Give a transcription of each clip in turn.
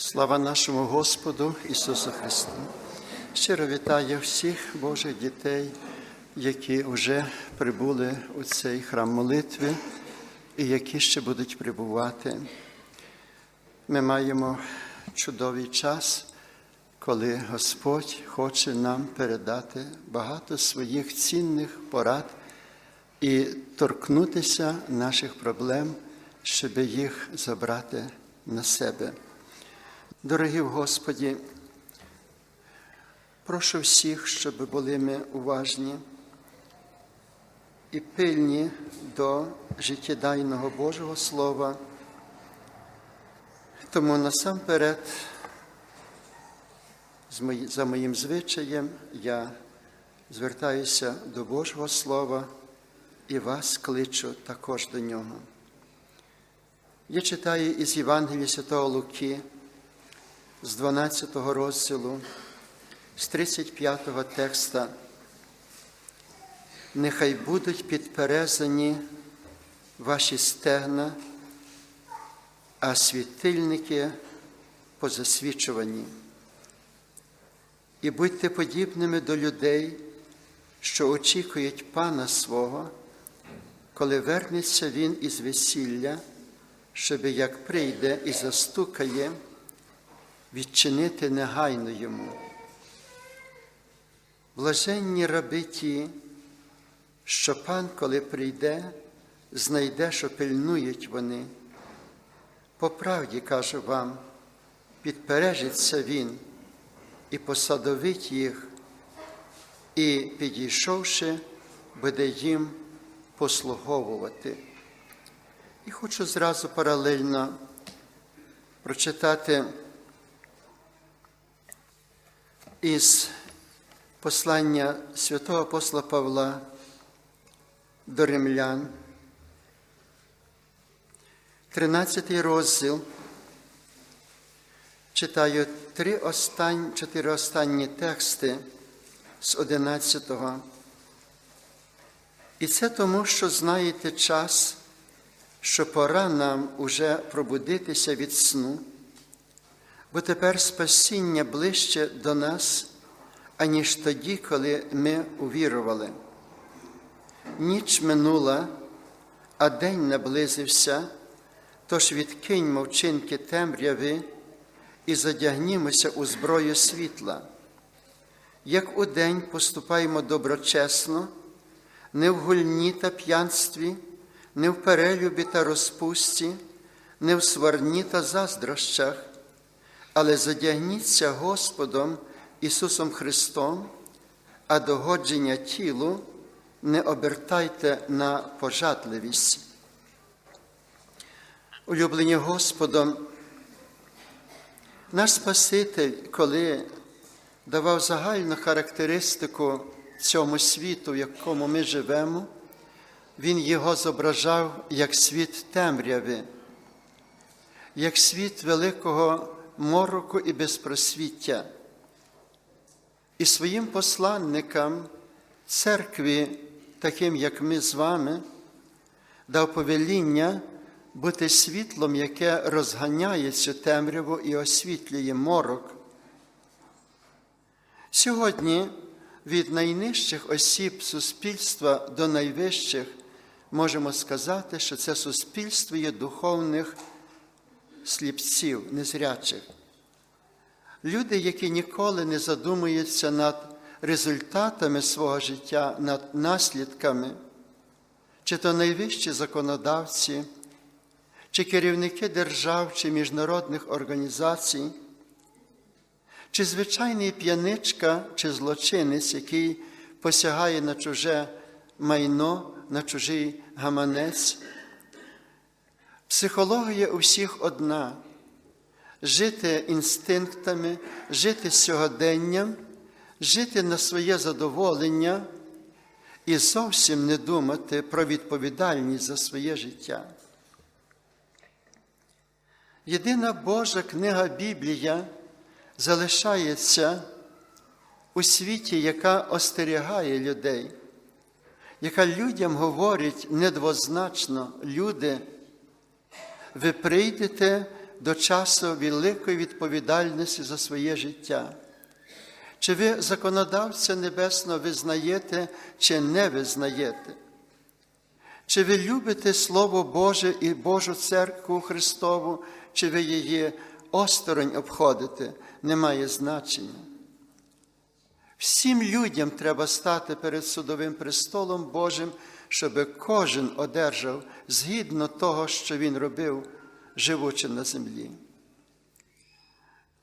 Слава нашому Господу Ісусу Христу! Щиро вітаю всіх Божих дітей, які вже прибули у цей храм молитви і які ще будуть прибувати. Ми маємо чудовий час, коли Господь хоче нам передати багато своїх цінних порад і торкнутися наших проблем, щоб їх забрати на себе. Дорогі Господі, прошу всіх, щоб були ми уважні і пильні до життєдайного Божого Слова. Тому насамперед, за моїм звичаєм, я звертаюся до Божого Слова і вас кличу також до нього. Я читаю із Євангелія Святого Луки з 12 розділу, з 35 текста. Нехай будуть підперезані ваші стегна, а світильники позасвічувані. І будьте подібними до людей, що очікують пана свого, коли вернеться він із весілля, щоб як прийде і застукає, відчинити негайно йому. Блаженні раби ті, що пан, коли прийде, знайде, що пильнують вони. По правді кажу вам, підпережиться він і посадовить їх, і, підійшовши, буде їм послуговувати. І хочу зразу паралельно прочитати із послання святого апостола Павла до римлян, 13 розділ. Читаю три останні, чотири останні тексти з 11-го. І це тому, що знаєте час, що пора нам уже пробудитися від сну, бо тепер спасіння ближче до нас, аніж тоді, коли ми увірували. Ніч минула, а день наблизився, тож відкиньмо вчинки темряви і задягнімося у зброю світла. Як у день поступаємо доброчесно, не в гульні та п'янстві, не в перелюбі та розпусті, не в сварні та заздрощах, але задягніться Господом Ісусом Христом, а догодження тілу не обертайте на пожадливість. Улюблені Господом, наш Спаситель, коли давав загальну характеристику цьому світу, в якому ми живемо, Він його зображав як світ темряви, як світ великого мороку і безпросвіття. І своїм посланникам, церкві, таким як ми з вами, дав повеління бути світлом, яке розганяє цю темряву і освітлює морок. Сьогодні від найнижчих осіб суспільства до найвищих можемо сказати, що це суспільство є духовних сліпців, незрячих. Люди, які ніколи не задумуються над результатами свого життя, над наслідками, чи то найвищі законодавці, чи керівники держав чи міжнародних організацій, чи звичайний п'яничка чи злочинець, який посягає на чуже майно, на чужий гаманець. Психологія у всіх одна жити інстинктами, жити сьогоденням, жити на своє задоволення і зовсім не думати про відповідальність за своє життя. Єдина Божа книга Біблія залишається у світі, яка остерігає людей, яка людям говорить недвозначно, люди, ви прийдете до часу великої відповідальності за своє життя. Чи ви законодавця небесного визнаєте, чи не визнаєте? Чи ви любите Слово Боже і Божу церкву Христову, чи ви її осторонь обходите, не має значення. Всім людям треба стати перед судовим престолом Божим, щоб кожен одержав згідно того, що він робив, живучи на землі.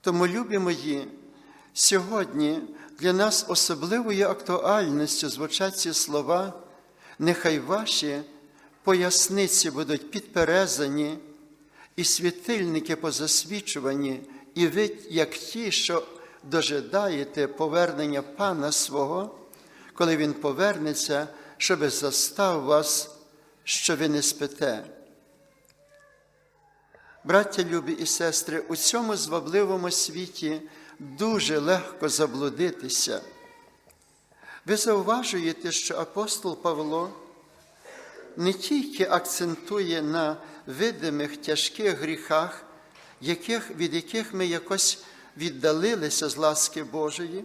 Тому, любі мої, сьогодні для нас особливою актуальністю звучать ці слова, нехай ваші поясниці будуть підперезані, і світильники позасвічувані, і ви, як ті, що дожидаєте повернення Пана свого, коли Він повернеться, щоби застав вас, що ви не спите. Браття любі і сестри, у цьому звабливому світі дуже легко заблудитися. Ви зауважуєте, що апостол Павло не тільки акцентує на видимих тяжких гріхах, яких, від яких ми якось віддалилися з ласки Божої,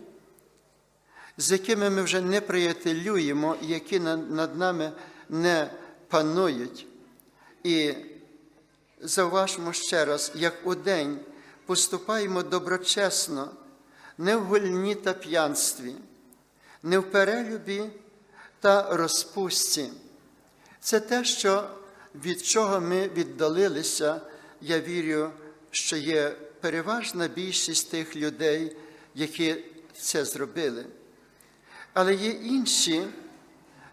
з якими ми вже не приятелюємо які над нами не панують. І зауважмо ще раз, як у день поступаємо доброчесно, не в гульні та п'янстві, не в перелюбі та розпусті. Це те, що, від чого ми віддалилися, я вірю, що є переважна більшість тих людей, які це зробили. Але є інші,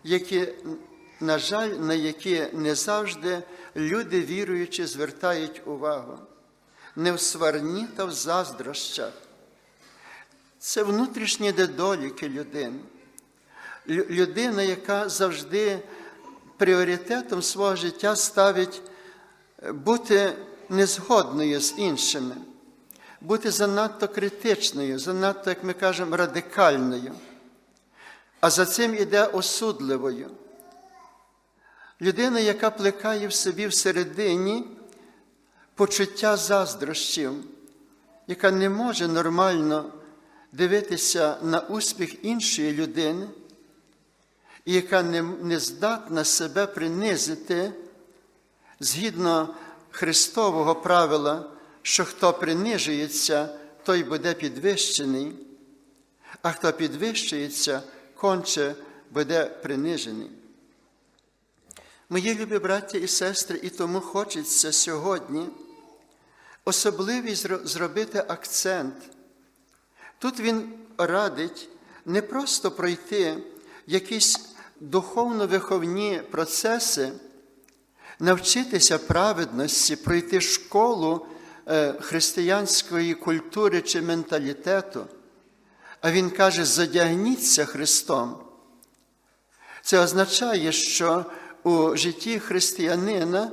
які, на жаль, на які не завжди люди віруючі звертають увагу, не в сварні та в заздрощах. Це внутрішні недоліки людини. Людина, яка завжди пріоритетом свого життя ставить бути незгодною з іншими, бути занадто критичною, занадто, як ми кажемо, радикальною, а за цим іде осудливою. Людина, яка плекає в собі всередині почуття заздрощів, яка не може нормально дивитися на успіх іншої людини, і яка не, не здатна себе принизити згідно Христового правила, що хто принижується, той буде підвищений, а хто підвищується, конче буде принижений. Мої любі браття і сестри, і тому хочеться сьогодні особливий зробити акцент. Тут він радить не просто пройти якісь духовно-виховні процеси, навчитися праведності, пройти школу християнської культури чи менталітету. А він каже: задягніться Христом. Це означає, що у житті християнина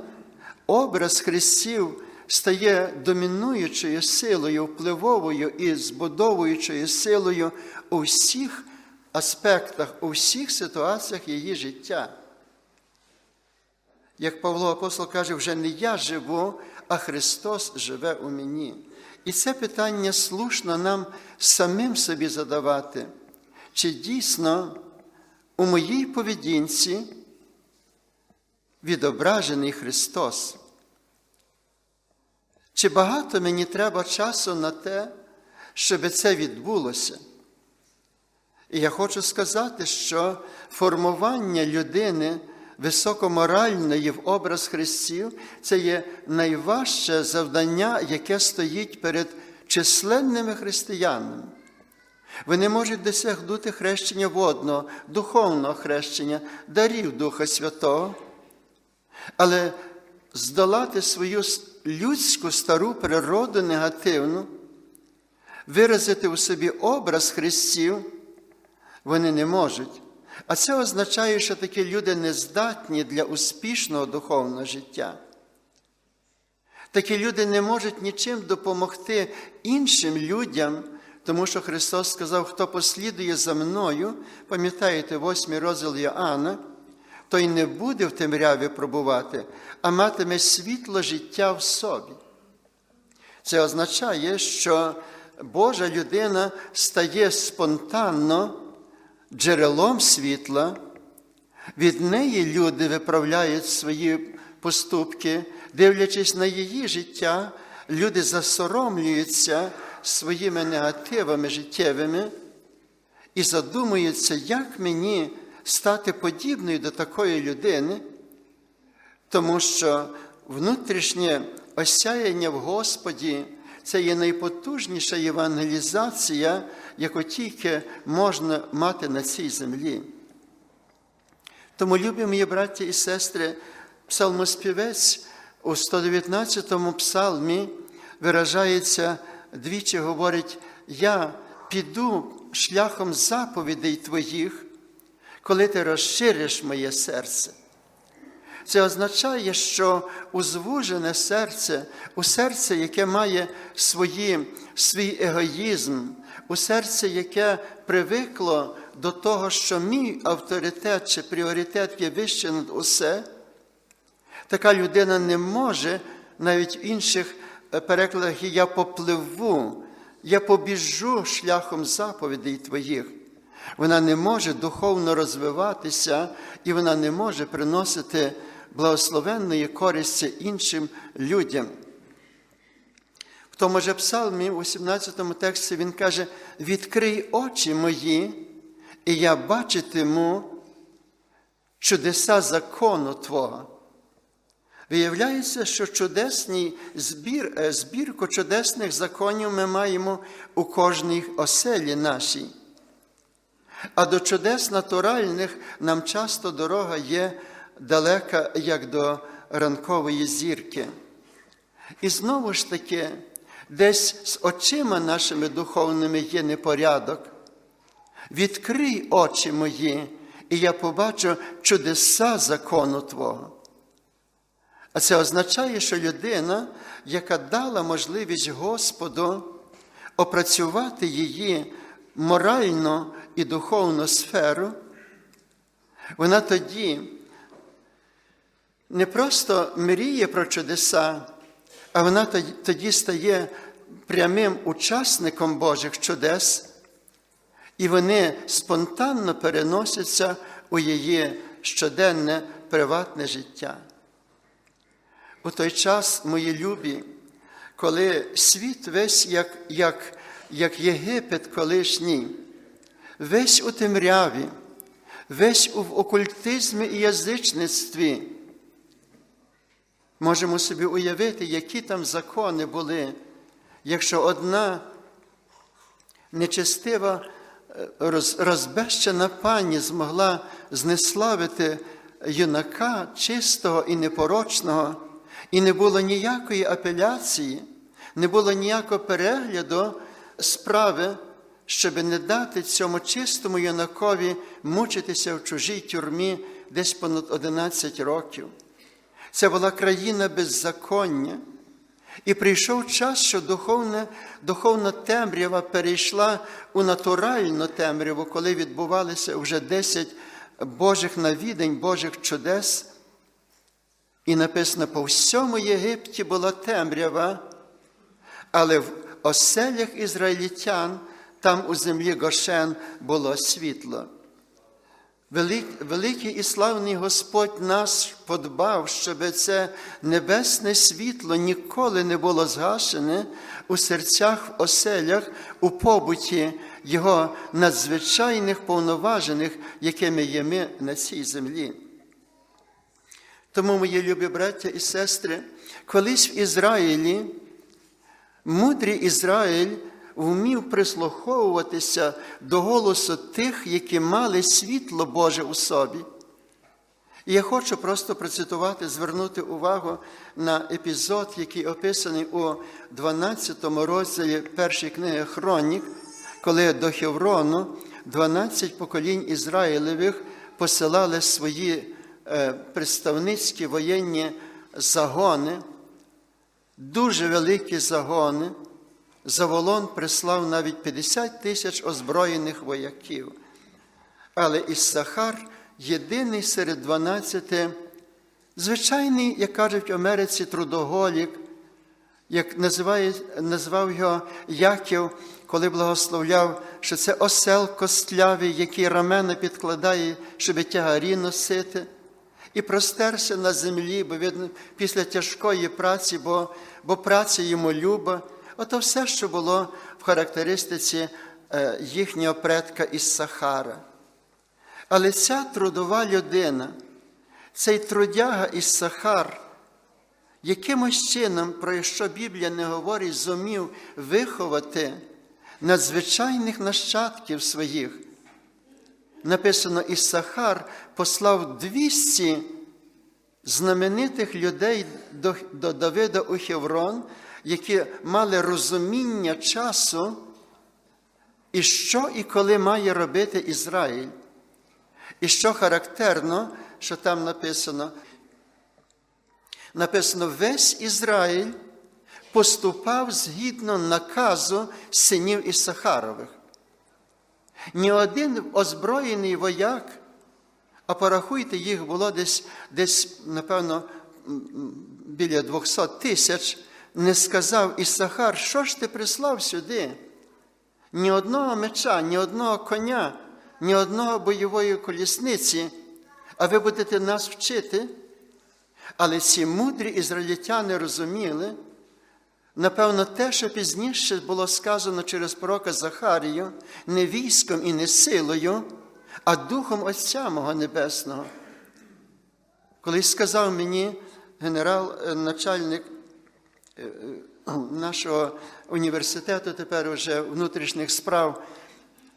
образ Христів стає домінуючою силою, впливовою і збудовуючою силою у всіх аспектах, у всіх ситуаціях її життя. Як Павло Апостол каже, вже не я живу, а Христос живе у мені. І це питання слушно нам самим собі задавати, чи дійсно у моїй поведінці відображений Христос. Чи багато мені треба часу на те, щоб це відбулося? І я хочу сказати, що формування людини високоморальної в образ Христів це є найважче завдання, яке стоїть перед численними християнами. Вони можуть досягнути хрещення водного, духовного хрещення, дарів Духа Святого, але здолати свою людську стару природу негативну, виразити у собі образ Христів, вони не можуть. А це означає, що такі люди не здатні для успішного духовного життя. Такі люди не можуть нічим допомогти іншим людям, тому що Христос сказав, хто послідує за мною, пам'ятаєте, восьмий розділ Іоанна, той не буде в темряві пробувати, а матиме світло життя в собі. Це означає, що Божа людина стає спонтанно джерелом світла, від неї люди виправляють свої поступки, дивлячись на її життя, люди засоромлюються своїми негативами життєвими і задумуються, як мені стати подібною до такої людини, тому що внутрішнє осяяння в Господі це є найпотужніша євангелізація, яку тільки можна мати на цій землі. Тому, любі мої браті і сестри, псалмоспівець у 119 му псалмі виражається двічі говорить: Я піду шляхом заповідей Твоїх, коли ти розшириш моє серце. Це означає, що у звужене серце, у серце, яке має свої, свій егоїзм, у серце, яке привикло до того, що мій авторитет чи пріоритет є вище над усе, така людина не може навіть в інших е, перекладах я попливу, я побіжу шляхом заповідей Твоїх. Вона не може духовно розвиватися і вона не може приносити благословенної користі іншим людям. В тому же псалмі, у 17 тексті, він каже: відкрий очі мої, і я бачитиму чудеса закону Твого. Виявляється, що чудесний збір, е, збірку чудесних законів ми маємо у кожній оселі нашій. А до чудес натуральних нам часто дорога є далека, як до ранкової зірки. І знову ж таки, десь з очима нашими духовними є непорядок. Відкрий очі мої, і я побачу чудеса закону Твого. А це означає, що людина, яка дала можливість Господу опрацювати її моральну і духовну сферу, вона тоді не просто мріє про чудеса, а вона тоді стає прямим учасником Божих чудес, і вони спонтанно переносяться у її щоденне приватне життя. У той час, мої любі, коли світ весь як, як, як Єгипет колишній, весь у темряві, весь у окультизмі і язичництві, можемо собі уявити, які там закони були, якщо одна нечестива, розбещена пані змогла знеславити юнака чистого і непорочного, і не було ніякої апеляції, не було ніякого перегляду справи, щоб не дати цьому чистому юнакові мучитися в чужій тюрмі десь понад 11 років. Це була країна беззаконня. І прийшов час, що духовна, духовна темрява перейшла у натуральну темряву, коли відбувалися вже 10 Божих навідень, Божих чудес. І написано, по всьому Єгипті була темрява, але в оселях ізраїльтян, там у землі Гошен було світло. Великий і славний Господь нас подбав, щоб це небесне світло ніколи не було згашене у серцях, в оселях, у побуті Його надзвичайних повноважених, якими є ми на цій землі. Тому, мої любі браття і сестри, колись в Ізраїлі, мудрий Ізраїль вмів прислуховуватися до голосу тих, які мали світло Боже у собі. І я хочу просто процитувати, звернути увагу на епізод, який описаний у 12 розділі першої книги Хронік, коли до Хеврону 12 поколінь Ізраїлевих посилали свої е, представницькі воєнні загони, дуже великі загони. Заволон прислав навіть 50 тисяч озброєних вояків. Але Іссахар єдиний серед 12, звичайний, як кажуть в Америці, трудоголік, як називає, назвав його Яків, коли благословляв, що це осел костлявий, який рамена підкладає, щоб тягарі носити, і простерся на землі, бо він після тяжкої праці, бо, бо праця йому люба. Ото все, що було в характеристиці е, їхнього предка із Сахара. Але ця трудова людина, цей трудяга із Сахар, якимось чином, про що Біблія не говорить, зумів виховати надзвичайних нащадків своїх. Написано, Ісахар послав 200 знаменитих людей до Давида у Хеврон, які мали розуміння часу, і що і коли має робити Ізраїль. І що характерно, що там написано, написано, весь Ізраїль поступав згідно наказу синів Ісахарових. Ні один озброєний вояк, а порахуйте, їх було десь, десь напевно, біля 200 тисяч, не сказав Ісахар, що ж ти прислав сюди? Ні одного меча, ні одного коня, ні одного бойової колісниці, а ви будете нас вчити. Але ці мудрі ізраїльтяни розуміли, напевно, те, що пізніше було сказано через пророка Захарію, не військом і не силою, а Духом Отця мого Небесного. Колись сказав мені генерал, е, начальник нашого університету, тепер уже внутрішніх справ,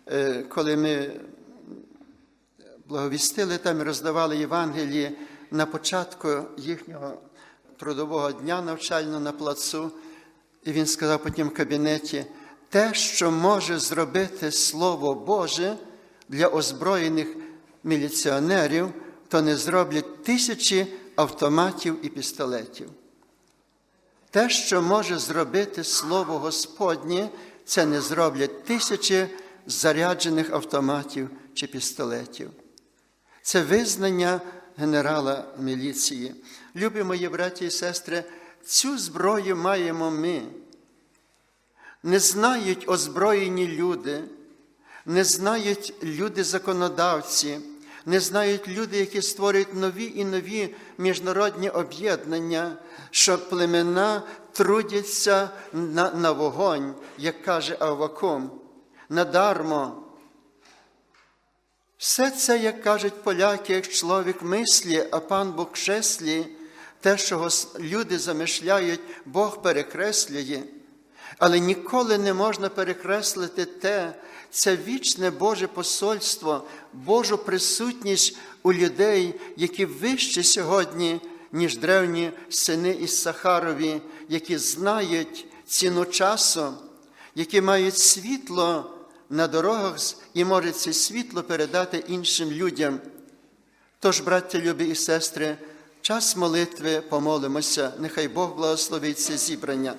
е, коли ми благовістили там і роздавали Євангелії на початку їхнього трудового дня навчального на плацу. І він сказав потім в кабінеті, те, що може зробити Слово Боже для озброєних міліціонерів, то не зроблять тисячі автоматів і пістолетів. Те, що може зробити Слово Господнє, це не зроблять тисячі заряджених автоматів чи пістолетів. Це визнання генерала міліції. Любі мої браті і сестри, цю зброю маємо ми. Не знають озброєні люди, не знають люди-законодавці, не знають люди, які створюють нові і нові міжнародні об'єднання, що племена трудяться на, на вогонь, як каже Аввакум, надармо. Все це, як кажуть поляки, як чоловік мислі, а пан Бог креслі, те, що люди замишляють, Бог перекреслює. Але ніколи не можна перекреслити те, це вічне Боже посольство, Божу присутність у людей, які вищі сьогодні, ніж древні сини із Сахарові, які знають ціну часу, які мають світло на дорогах і можуть це світло передати іншим людям. Тож, браття, любі і сестри, час молитви помолимося, нехай Бог благословить це зібрання.